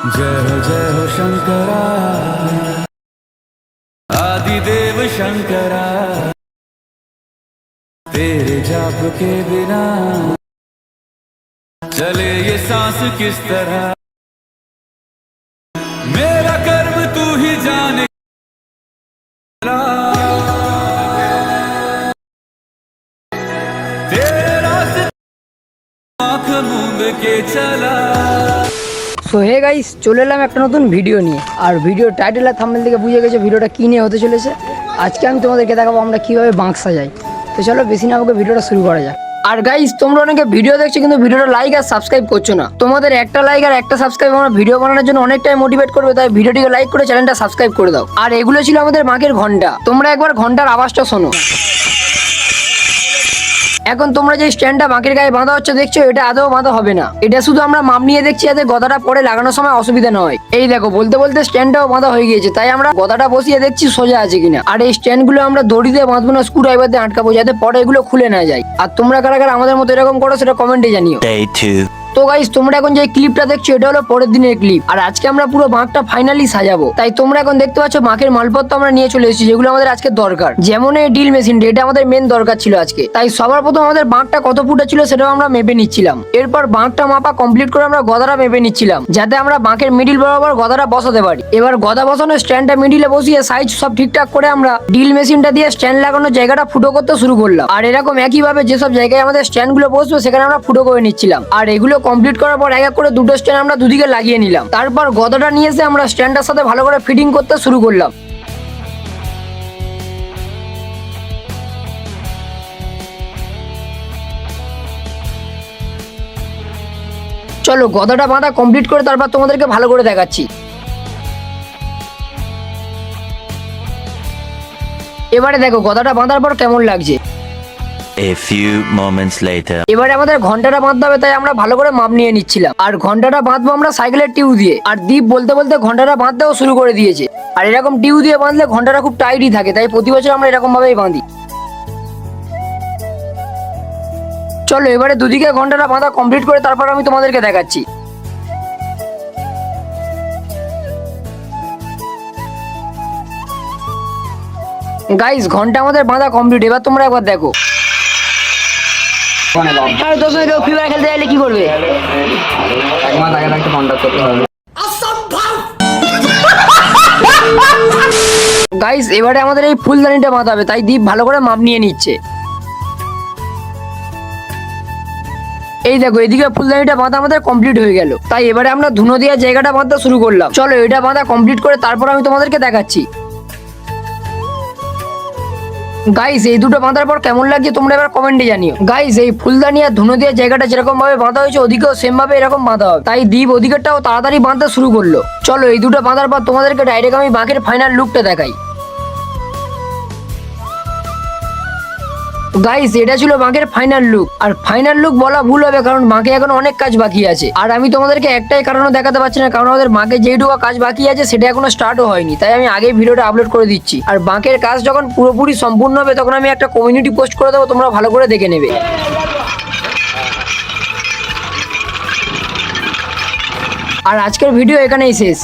जय जय हो शंकरा। आदिदेव शंकरा। तेरे जाप के बिना चले ये सांस किस तरह? मेरा कर्म तू ही जाने। तेरे आँख मूंद के चला। সো হে গাইস চলে এলাম একটা নতুন ভিডিও নিয়ে। আর ভিডিও টাইটেল আর থাম্বনেল থেকে বুঝে গেছে ভিডিওটা কী নিয়ে হতে চলেছে। আজকে আমি তোমাদেরকে দেখাবো আমরা কীভাবে বাঁক সাজাই। তো চলো বেশি না আমাকে ভিডিওটা শুরু করা যাক। আর গাইস তোমরা অনেকে ভিডিও দেখছ কিন্তু ভিডিওটা লাইক আর সাবস্ক্রাইব করছ না। তোমাদের একটা লাইক আর একটা সাবস্ক্রাইব আমার ভিডিও বানানোর জন্য অনেকটাই মোটিভেট করবে, তাই ভিডিওটিকে লাইক করে চ্যানেলটা সাবস্ক্রাইব করে দাও। আর এগুলো ছিল আমাদের বাঁকের ঘণ্টা। তোমরা একবার ঘণ্টার আওয়াজটা শোনো। এখন তোমরা যে স্ট্যান্ডটা বাঁকের গায়ে বাঁধা হচ্ছে দেখছ, এটা আদৌ বাঁধা হবে না। এটা শুধু আমরা মাপ নিয়ে দেখছি যাতে গদাটা পরে লাগানোর সময় অসুবিধা না হয়। এই দেখো, বলতে বলতে স্ট্যান্ডটাও বাঁধা হয়ে গিয়েছে, তাই আমরা গদাটা বসিয়ে দেখছি সোজা আছে কিনা। আর এই স্ট্যান্ডগুলো আমরা দড়ি দিয়ে বাঁধবো না স্ক্রু ড্রাইভার দিয়ে আটকাবো, যাতে পরে এগুলো খুলে না যায়। আর তোমরা কারা কারা আমাদের মতো এরকম করো, সেটা কমেন্টে জানিও. তো গাইস তোমরা এখন যে ক্লিপটা দেখছ, এটা হলো পরের দিনের ক্লিপ আর আজকে আমরা পুরো বাঁকটা ফাইনালি সাজাবো। তাই তোমরা এখন দেখতে পাচ্ছ, বাঁকের মালপত্র আমরা নিয়ে চলে এসেছি, যেগুলো আমাদের আজকে দরকার। যেমন এই ডিল মেশিন এটা আমাদের মেন দরকার ছিল আজকে। তাই সবার প্রথম আমাদের বাঁকটা কত ফুটে ছিল, সেটাও আমরা মেপে নিচ্ছিলাম। এরপর বাঁকটা মাপা কমপ্লিট করে আমরা গদাটা মেপে নিচ্ছিলাম, যাতে আমরা বাঁকের মিডিল বরাবর গদাটা বসাতে পারি। এবার গদা বসানো স্ট্যান্ডটা মিডিলে বসিয়ে সাইজ সব ঠিকঠাক করে আমরা ডিল মেশিনটা দিয়ে স্ট্যান্ড লাগানোর জায়গাটা ফুটো করতে শুরু করলাম। আর এরকম একইভাবে যেসব জায়গায় আমাদের স্ট্যান্ডগুলো বসবে, সেখানে আমরা ফুটো করে নিচ্ছিলাম। আর এগুলো কমপ্লিট করার পর এক এক করে দুটো স্ট্যান্ড আমরা দুদিকে লাগিয়ে নিলাম। তারপর গদাটা নিয়ে এসে আমরা স্ট্যান্ডটার সাথে ভালো করে ফিটিং করতে শুরু করলাম। চলো গদাটা বাঁধা কমপ্লিট করে তারপর তোমাদেরকে ভালো করে দেখাচ্ছি। এবারে দেখো গদাটা বাঁধার পর কেমন লাগছে। A few moments later. এবারে আমাদের ঘন্টাটা বাঁধতে হবে, তাই আমরা ভালো করে মাপ নিয়ে নিচ্ছিলাম। আর ঘন্টাটা বাঁধবো আমরা সাইকেলের টিউ দিয়ে। আর দীপ বলতে বলতে ঘন্টাটা বাঁধতেও শুরু করে দিয়েছে। আর এরকম টিউ দিয়ে বাঁধলে ঘন্টাটা খুব টাইটই থাকে, তাই প্রতি বছর আমরা এরকম ভাবেই বাঁধি। চলো, এবারে দুদিকে ঘন্টাটা বাঁধা কমপ্লিট করে তারপর আমি তোমাদেরকে দেখাচ্ছি। গাইস ঘণ্টা আমাদের বাঁধা কমপ্লিট এবার তোমরা একবার দেখো। কেউ ফ্রি ফায়ার খেলতে চাইলে কি করবে? এক মাস আগে থাকতে কন্ট্যাক্ট করতে হবে। গাইস এবারে আমাদের এই ফুলদানিটা বাঁধা হবে তাই দীপ ভালো করে মাপ নিয়ে নিচ্ছে। এই দেখো এদিকে ফুলদানিটা বাঁধা আমাদের কমপ্লিট হয়ে গেল। তাই এবারে আমরা ধুনো দেওয়ার জায়গাটা বাঁধতে শুরু করলাম। চলো এটা বাঁধা কমপ্লিট করে তারপর আমি তোমাদেরকে দেখাচ্ছি। গাইস এই দুটো বাঁধার পর কেমন লাগছে তোমরা এবার কমেন্টে জানিও। গাইজ এই ফুলদানি আর ধুনো দেওয়ার জায়গাটা যেরকম ভাবে বাঁধা হয়েছে, ওদিকেও সেম ভাবে এরকম বাঁধা হবে। তাই দ্বীপ ওদিকেরটাও তাড়াতাড়ি বাঁধতে শুরু করল। চলো এই দুটো বাঁধার পর তোমাদেরকে ডাইরেক্ট আমি বাঘের ফাইনাল লুকটা দেখাই। গাইস এটা ছিল বাঁকের ফাইনাল লুক আর ফাইনাল লুক বলা ভুল হবে, কারণ বাঁকে এখন অনেক কাজ বাকি আছে। আর আমি তোমাদেরকে একটাই কারণে দেখাতে পারছি না, কারণ আমাদের বাঁকে যেইটুকু কাজ বাকি আছে, সেটা এখনও স্টার্টও হয়নি। তাই আমি আগেই ভিডিওটা আপলোড করে দিচ্ছি। আর বাঁকের কাজ যখন পুরোপুরি সম্পূর্ণ হবে, তখন আমি একটা কমিউনিটি পোস্ট করে দেবো, তোমরা ভালো করে দেখে নেবে। আর আজকের ভিডিও এখানেই শেষ।